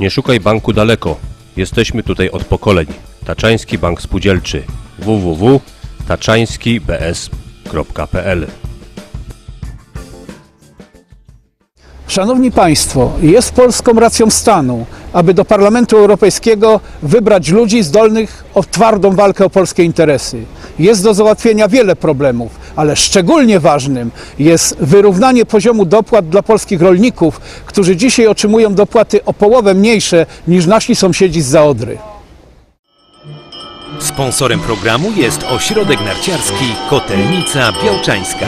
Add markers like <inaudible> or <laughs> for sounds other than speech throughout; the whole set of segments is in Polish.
Nie szukaj banku daleko. Jesteśmy tutaj od pokoleń. Taczański Bank Spółdzielczy. www.taczańskibs.pl Szanowni Państwo, jest polską racją stanu, aby do Parlamentu Europejskiego wybrać ludzi zdolnych o twardą walkę o polskie interesy. Jest do załatwienia wiele problemów, ale szczególnie ważnym jest wyrównanie poziomu dopłat dla polskich rolników, którzy dzisiaj otrzymują dopłaty o połowę mniejsze niż nasi sąsiedzi z Odry. Sponsorem programu jest ośrodek narciarski Kotelnica Białczańska.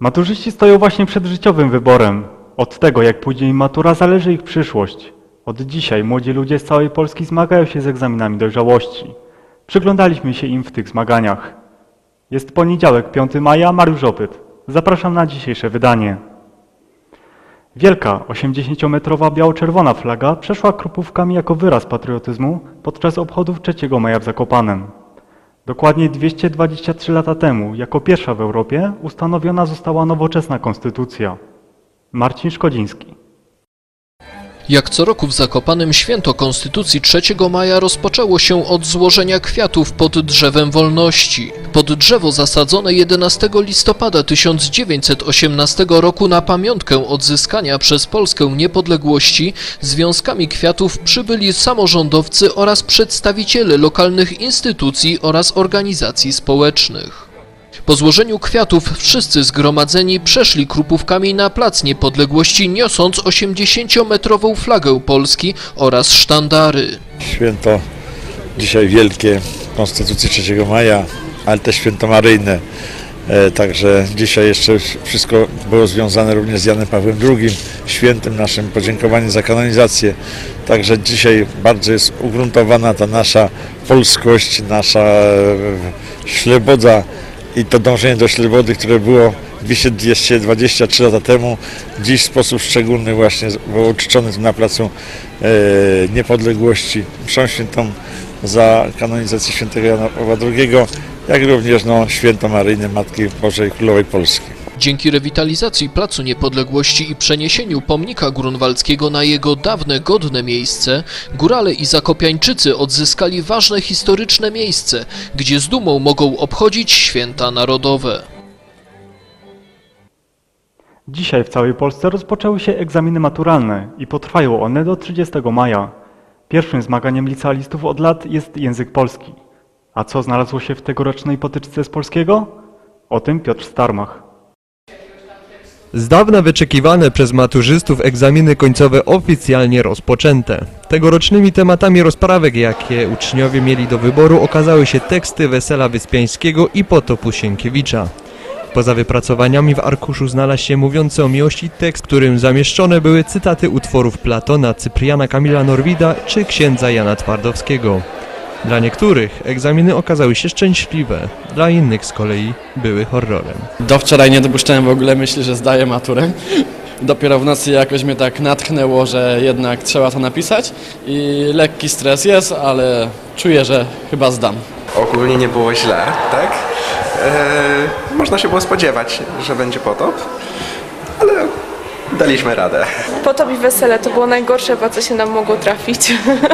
Maturzyści stoją właśnie przed życiowym wyborem. Od tego, jak pójdzie im matura, zależy ich przyszłość. Od dzisiaj młodzi ludzie z całej Polski zmagają się z egzaminami dojrzałości. Przyglądaliśmy się im w tych zmaganiach. Jest poniedziałek, 5 maja, Mariusz Opyt. Zapraszam na dzisiejsze wydanie. Wielka, 80-metrowa biało-czerwona flaga przeszła krupówkami jako wyraz patriotyzmu podczas obchodów 3 maja w Zakopanem. Dokładnie 223 lata temu, jako pierwsza w Europie, ustanowiona została nowoczesna konstytucja. Marcin Szkodziński. Jak co roku w Zakopanem święto Konstytucji 3 maja rozpoczęło się od złożenia kwiatów pod drzewem wolności. Pod drzewo zasadzone 11 listopada 1918 roku na pamiątkę odzyskania przez Polskę niepodległości związkami kwiatów przybyli samorządowcy oraz przedstawiciele lokalnych instytucji oraz organizacji społecznych. Po złożeniu kwiatów wszyscy zgromadzeni przeszli krupówkami na Plac Niepodległości, niosąc 80-metrową flagę Polski oraz sztandary. Święto dzisiaj wielkie Konstytucji 3 maja, ale też święto maryjne. E, Także dzisiaj jeszcze wszystko było związane również z Janem Pawłem II, świętym naszym, podziękowanie za kanonizację. Także dzisiaj bardzo jest ugruntowana ta nasza polskość, nasza e, śleboda i to dążenie do ślebody, które było 200 223 lata temu, dziś w sposób szczególny właśnie było uczczony na placu e, Niepodległości, mszą świętą za kanonizację świętego Jana Pawła II, jak również no, święto Maryjne Matki Bożej Królowej Polski. Dzięki rewitalizacji Placu Niepodległości i przeniesieniu pomnika grunwaldzkiego na jego dawne, godne miejsce, górale i zakopiańczycy odzyskali ważne historyczne miejsce, gdzie z dumą mogą obchodzić święta narodowe. Dzisiaj w całej Polsce rozpoczęły się egzaminy maturalne i potrwają one do 30 maja. Pierwszym zmaganiem licealistów od lat jest język polski. A co znalazło się w tegorocznej potyczce z polskiego? O tym Piotr Starmach. Z dawna wyczekiwane przez maturzystów egzaminy końcowe oficjalnie rozpoczęte. Tegorocznymi tematami rozprawek, jakie uczniowie mieli do wyboru, okazały się teksty Wesela Wyspiańskiego i Potopu Sienkiewicza. Poza wypracowaniami w arkuszu znalazł się mówiący o miłości tekst, w którym zamieszczone były cytaty utworów Platona, Cypriana Kamila Norwida czy księdza Jana Twardowskiego. Dla niektórych egzaminy okazały się szczęśliwe, dla innych z kolei były horrorem. Do wczoraj nie dopuszczałem w ogóle myśli, że zdaję maturę. Dopiero w nocy jakoś mnie tak natchnęło, że jednak trzeba to napisać i lekki stres jest, ale czuję, że chyba zdam. Ogólnie nie było źle, tak? Eee, można się było spodziewać, że będzie potop, ale daliśmy radę. Potop i wesele to było najgorsze, po co się nam mogło trafić.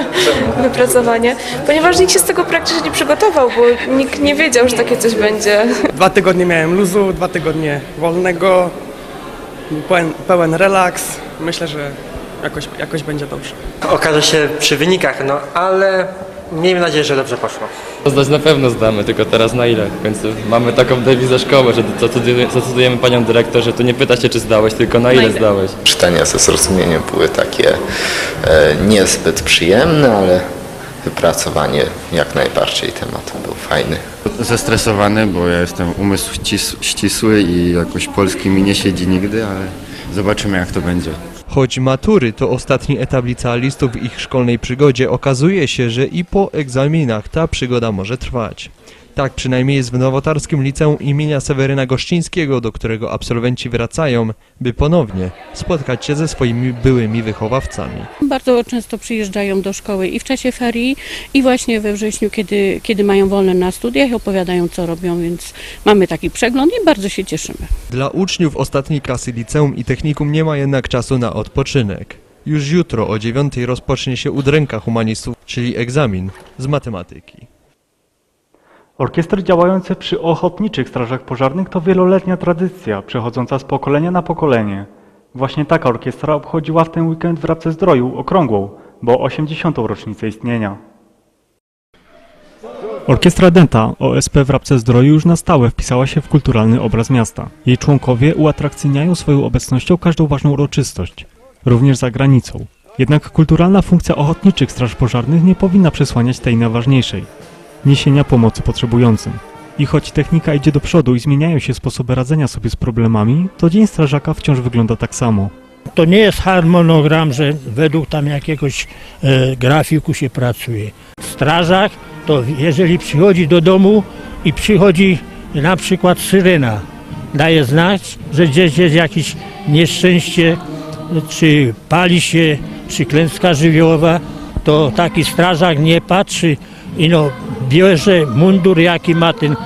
<laughs> Wypracowanie. Ponieważ nikt się z tego praktycznie nie przygotował, bo nikt nie wiedział, że takie coś będzie. Dwa tygodnie miałem luzu, dwa tygodnie wolnego, pełen, pełen relaks. Myślę, że jakoś, jakoś będzie dobrze. Okaże się przy wynikach, no ale miejmy nadzieję, że dobrze poszło. Zdać na pewno zdamy, tylko teraz na ile? W końcu mamy taką dewizę szkoły, że decydujemy panią dyrektor, że tu nie pyta się czy zdałeś, tylko na ile zdałeś. Czytania ze zrozumieniem były takie e, niezbyt przyjemne, ale wypracowanie jak najbardziej temat był fajny. Zestresowany, bo ja jestem umysł ścis- ścisły i jakoś polski mi nie siedzi nigdy, ale zobaczymy jak to będzie. Choć matury to ostatni etap licealistów w ich szkolnej przygodzie, okazuje się, że i po egzaminach ta przygoda może trwać. Tak przynajmniej jest w nowotarskim liceum imienia Seweryna Gościńskiego, do którego absolwenci wracają, by ponownie spotkać się ze swoimi byłymi wychowawcami. Bardzo często przyjeżdżają do szkoły i w czasie ferii, i właśnie we wrześniu, kiedy, kiedy mają wolne na studiach i opowiadają, co robią, więc mamy taki przegląd i bardzo się cieszymy. Dla uczniów ostatniej klasy liceum i technikum nie ma jednak czasu na odpoczynek. Już jutro o dziewiątej rozpocznie się udręka humanistów, czyli egzamin z matematyki. Orkiestry działające przy ochotniczych strażach pożarnych to wieloletnia tradycja, przechodząca z pokolenia na pokolenie. Właśnie taka orkiestra obchodziła w ten weekend w Rabce Zdroju okrągłą, bo 80. rocznicę istnienia. Orkiestra Denta OSP w Rabce Zdroju już na stałe wpisała się w kulturalny obraz miasta. Jej członkowie uatrakcyjniają swoją obecnością każdą ważną uroczystość, również za granicą. Jednak kulturalna funkcja ochotniczych straż pożarnych nie powinna przesłaniać tej najważniejszej niesienia pomocy potrzebującym. I choć technika idzie do przodu i zmieniają się sposoby radzenia sobie z problemami, to Dzień Strażaka wciąż wygląda tak samo. To nie jest harmonogram, że według tam jakiegoś e, grafiku się pracuje. Strażak to jeżeli przychodzi do domu i przychodzi na przykład syrena, daje znać, że gdzieś jest jakieś nieszczęście, czy pali się, czy klęska żywiołowa, to taki strażak nie patrzy i no bierze mundur, jaki ma ten e,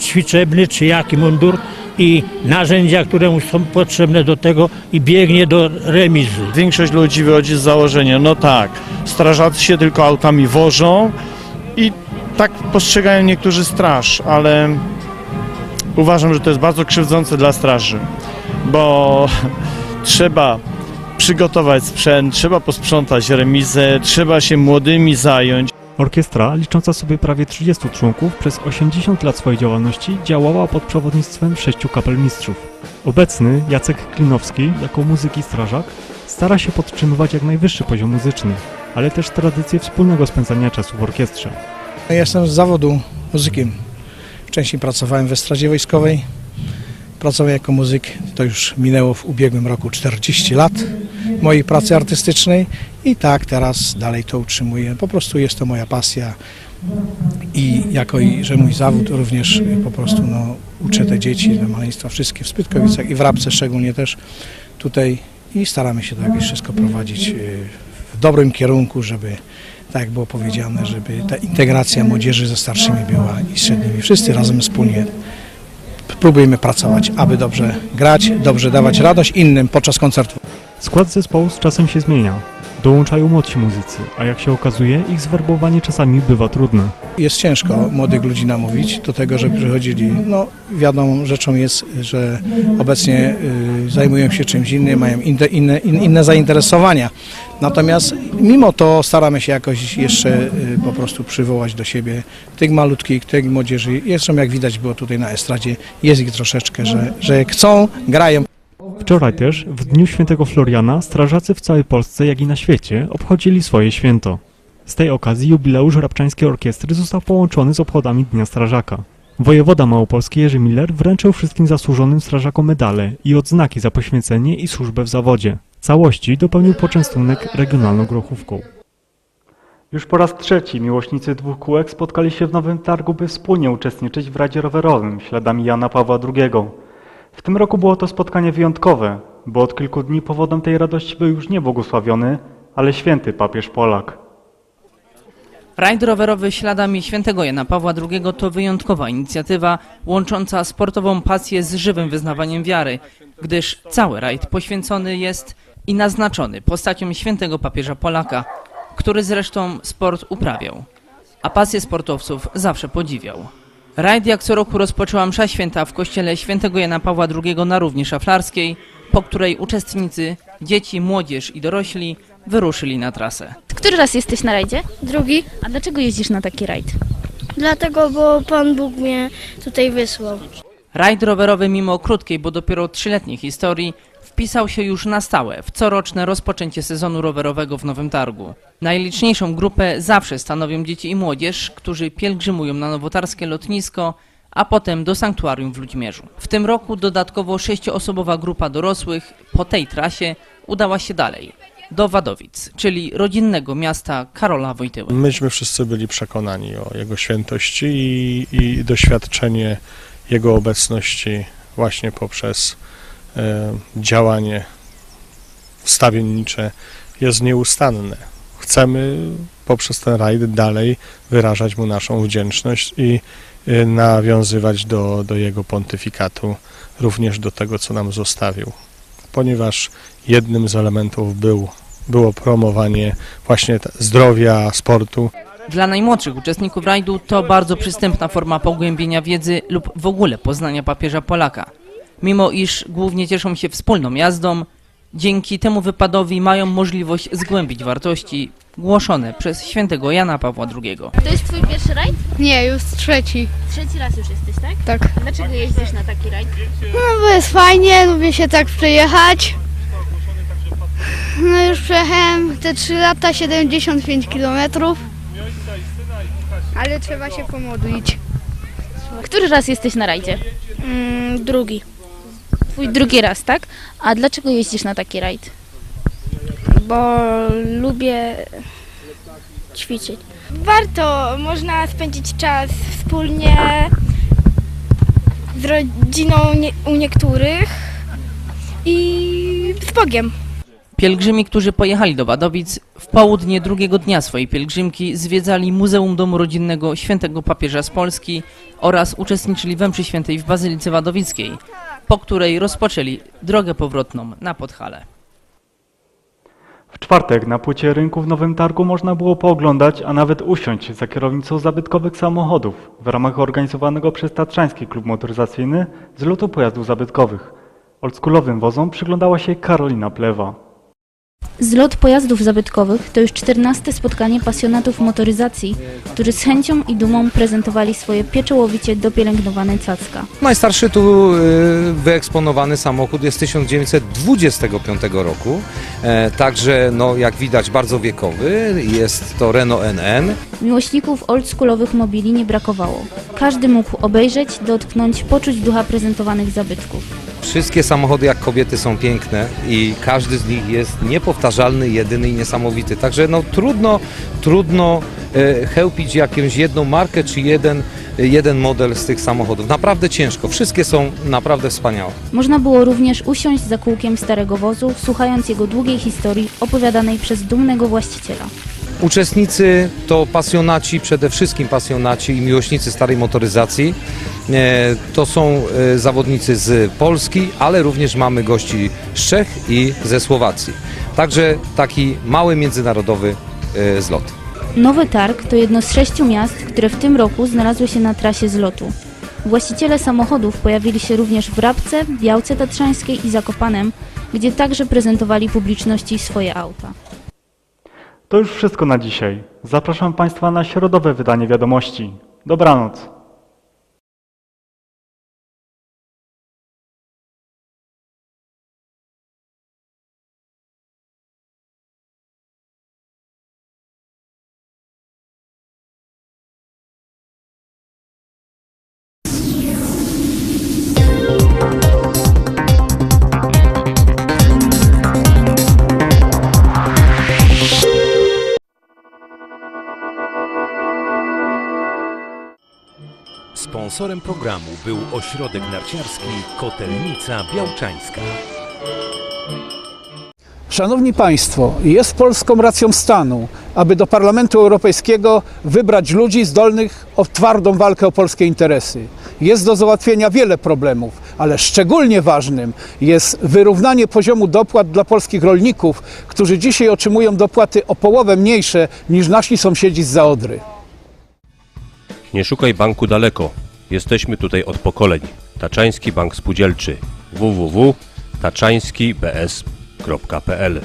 ćwiczebny, czy jaki mundur i narzędzia, które mu są potrzebne do tego i biegnie do remizy. Większość ludzi wychodzi z założenia, no tak, strażacy się tylko autami wożą i tak postrzegają niektórzy straż, ale uważam, że to jest bardzo krzywdzące dla straży, bo <laughs> trzeba przygotować sprzęt, trzeba posprzątać remizę, trzeba się młodymi zająć. Orkiestra, licząca sobie prawie 30 członków, przez 80 lat swojej działalności działała pod przewodnictwem sześciu kapelmistrzów. Obecny Jacek Klinowski, jako muzyk i strażak, stara się podtrzymywać jak najwyższy poziom muzyczny, ale też tradycję wspólnego spędzania czasu w orkiestrze. Ja Jestem z zawodu muzykiem. Wcześniej pracowałem w Estradzie Wojskowej. Pracowałem jako muzyk, to już minęło w ubiegłym roku 40 lat mojej pracy artystycznej i tak teraz dalej to utrzymuję. Po prostu jest to moja pasja i jako i, że mój zawód również po prostu no, uczę te dzieci, te maleństwa wszystkie w Spytkowicach i w Rabce szczególnie też tutaj i staramy się to jakieś wszystko prowadzić y, w dobrym kierunku, żeby tak jak było powiedziane, żeby ta integracja młodzieży ze starszymi była i średnimi. Wszyscy razem wspólnie próbujemy pracować, aby dobrze grać, dobrze dawać radość innym podczas koncertu. Skład zespołu z czasem się zmienia. Dołączają młodsi muzycy, a jak się okazuje, ich zwerbowanie czasami bywa trudne. Jest ciężko młodych ludzi namówić do tego, żeby przychodzili. No, wiadomą rzeczą jest, że obecnie y, zajmują się czymś innym, mają inne, inne, in- inne zainteresowania. Natomiast mimo to staramy się jakoś jeszcze y, po prostu przywołać do siebie tych malutkich, tych młodzieży. Zresztą jak widać było tutaj na estradzie, jest ich troszeczkę, że, że chcą, grają. Wczoraj też, w dniu świętego Floriana, strażacy w całej Polsce, jak i na świecie, obchodzili swoje święto. Z tej okazji jubileusz Rabczańskiej Orkiestry został połączony z obchodami Dnia Strażaka. Wojewoda małopolski Jerzy Miller wręczył wszystkim zasłużonym strażakom medale i odznaki za poświęcenie i służbę w zawodzie. Całości dopełnił poczęstunek regionalną grochówką. Już po raz trzeci miłośnicy dwóch kółek spotkali się w Nowym Targu, by wspólnie uczestniczyć w Radzie Rowerowym śladami Jana Pawła II. W tym roku było to spotkanie wyjątkowe, bo od kilku dni powodem tej radości był już nie błogosławiony, ale święty papież Polak. Rajd rowerowy śladami świętego Jana Pawła II to wyjątkowa inicjatywa łącząca sportową pasję z żywym wyznawaniem wiary, gdyż cały rajd poświęcony jest i naznaczony postacią świętego papieża Polaka, który zresztą sport uprawiał, a pasję sportowców zawsze podziwiał. Rajd jak co roku rozpoczęła msza święta w kościele świętego Jana Pawła II na Równi Szaflarskiej, po której uczestnicy, dzieci, młodzież i dorośli wyruszyli na trasę. Który raz jesteś na rajdzie? Drugi. A dlaczego jeździsz na taki rajd? Dlatego, bo Pan Bóg mnie tutaj wysłał. Rajd rowerowy mimo krótkiej, bo dopiero trzyletniej historii wpisał się już na stałe w coroczne rozpoczęcie sezonu rowerowego w Nowym Targu. Najliczniejszą grupę zawsze stanowią dzieci i młodzież, którzy pielgrzymują na nowotarskie lotnisko, a potem do sanktuarium w Ludźmierzu. W tym roku dodatkowo sześcioosobowa grupa dorosłych po tej trasie udała się dalej, do Wadowic, czyli rodzinnego miasta Karola Wojtyły. Myśmy wszyscy byli przekonani o jego świętości i, i doświadczenie jego obecności właśnie poprzez e, działanie wstawiennicze jest nieustanne. Chcemy poprzez ten rajd dalej wyrażać mu naszą wdzięczność i e, nawiązywać do, do jego pontyfikatu, również do tego, co nam zostawił. Ponieważ jednym z elementów był, było promowanie właśnie zdrowia, sportu. Dla najmłodszych uczestników rajdu to bardzo przystępna forma pogłębienia wiedzy lub w ogóle poznania papieża Polaka. Mimo iż głównie cieszą się wspólną jazdą, dzięki temu wypadowi mają możliwość zgłębić wartości głoszone przez świętego Jana Pawła II. To jest twój pierwszy rajd? Nie, już trzeci. Trzeci raz już jesteś, tak? Tak. Dlaczego jeździsz na taki rajd? No bo jest fajnie, lubię się tak przejechać. No już przejechałem te 3 lata 75 km. Ale trzeba się pomodlić. Który raz jesteś na rajdzie? Mm, drugi. Twój drugi raz, tak? A dlaczego jeździsz na taki rajd? Bo lubię ćwiczyć. Warto, można spędzić czas wspólnie z rodziną nie, u niektórych i z Bogiem. Pielgrzymi, którzy pojechali do Wadowic, w południe drugiego dnia swojej pielgrzymki zwiedzali Muzeum Domu Rodzinnego Świętego Papieża z Polski oraz uczestniczyli we mszy świętej w Bazylice Wadowickiej, po której rozpoczęli drogę powrotną na Podhale. W czwartek na płycie rynku w Nowym Targu można było pooglądać, a nawet usiąść za kierownicą zabytkowych samochodów w ramach organizowanego przez Tatrzański Klub Motoryzacyjny zlotu pojazdów zabytkowych. Oldschoolowym wozom przyglądała się Karolina Plewa. Zlot pojazdów zabytkowych to już 14 spotkanie pasjonatów motoryzacji, którzy z chęcią i dumą prezentowali swoje pieczołowicie dopielęgnowane cacka. Najstarszy tu y, wyeksponowany samochód jest z 1925 roku, e, także no, jak widać bardzo wiekowy, jest to Renault NN. Miłośników oldschoolowych mobili nie brakowało. Każdy mógł obejrzeć, dotknąć, poczuć ducha prezentowanych zabytków. Wszystkie samochody jak kobiety są piękne i każdy z nich jest niepowtarzalny, jedyny i niesamowity, także no trudno, trudno e, chełpić jakąś jedną markę czy jeden, jeden model z tych samochodów. Naprawdę ciężko, wszystkie są naprawdę wspaniałe. Można było również usiąść za kółkiem starego wozu, słuchając jego długiej historii opowiadanej przez dumnego właściciela. Uczestnicy to pasjonaci, przede wszystkim pasjonaci i miłośnicy starej motoryzacji. E, To są e, zawodnicy z Polski, ale również mamy gości z Czech i ze Słowacji. Także taki mały międzynarodowy e, zlot. Nowy Targ to jedno z sześciu miast, które w tym roku znalazły się na trasie zlotu. Właściciele samochodów pojawili się również w Rabce, Białce Tatrzańskiej i Zakopanem, gdzie także prezentowali publiczności swoje auta. To już wszystko na dzisiaj. Zapraszam Państwa na środowe wydanie wiadomości. Dobranoc. Sponsorem programu był ośrodek narciarski Kotelnica Białczańska. Szanowni Państwo, jest polską racją stanu, aby do Parlamentu Europejskiego wybrać ludzi zdolnych o twardą walkę o polskie interesy. Jest do załatwienia wiele problemów, ale szczególnie ważnym jest wyrównanie poziomu dopłat dla polskich rolników, którzy dzisiaj otrzymują dopłaty o połowę mniejsze niż nasi sąsiedzi z Odry. Nie szukaj banku daleko. Jesteśmy tutaj od pokoleń. Taczański Bank Spółdzielczy www.taczańskibs.pl